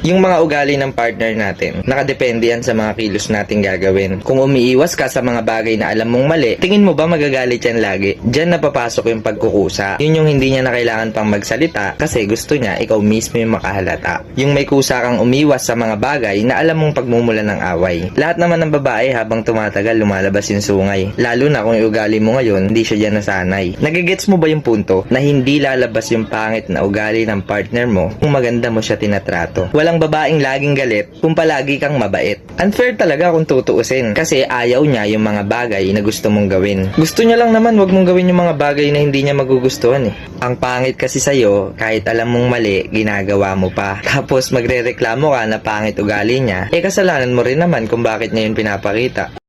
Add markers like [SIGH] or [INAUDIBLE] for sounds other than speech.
Yung mga ugali ng partner natin, nakadepende yan sa mga kilos natin gagawin. Kung umiiwas ka sa mga bagay na alam mong mali, tingin mo ba magagalit yan lagi? Diyan napapasok yung pagkukusa. Yun yung hindi niya na kailangan pang magsalita kasi gusto niya ikaw mismo yung makahalata. Yung may kusa kang umiwas sa mga bagay na alam mong pagmumula ng away. Lahat naman ng babae habang tumatagal lumalabas yung sungay. Lalo na kung yung ugali mo ngayon, hindi siya dyan nasanay. Nagigets mo ba yung punto na hindi lalabas yung pangit na ugali ng partner mo kung maganda mo siya tinatrato? Walang babaeng laging galit kung palagi kang mabait. Unfair talaga kung tutuusin kasi ayaw niya yung mga bagay na gusto mong gawin. Gusto niya lang naman wag mong gawin yung mga bagay na hindi niya magugustuhan eh. Ang pangit kasi sa'yo, kahit alam mong mali, ginagawa mo pa. [LAUGHS] Tapos magrereklamo ka na pangit ugali niya, eh kasalanan mo rin naman kung bakit niya yun pinapakita.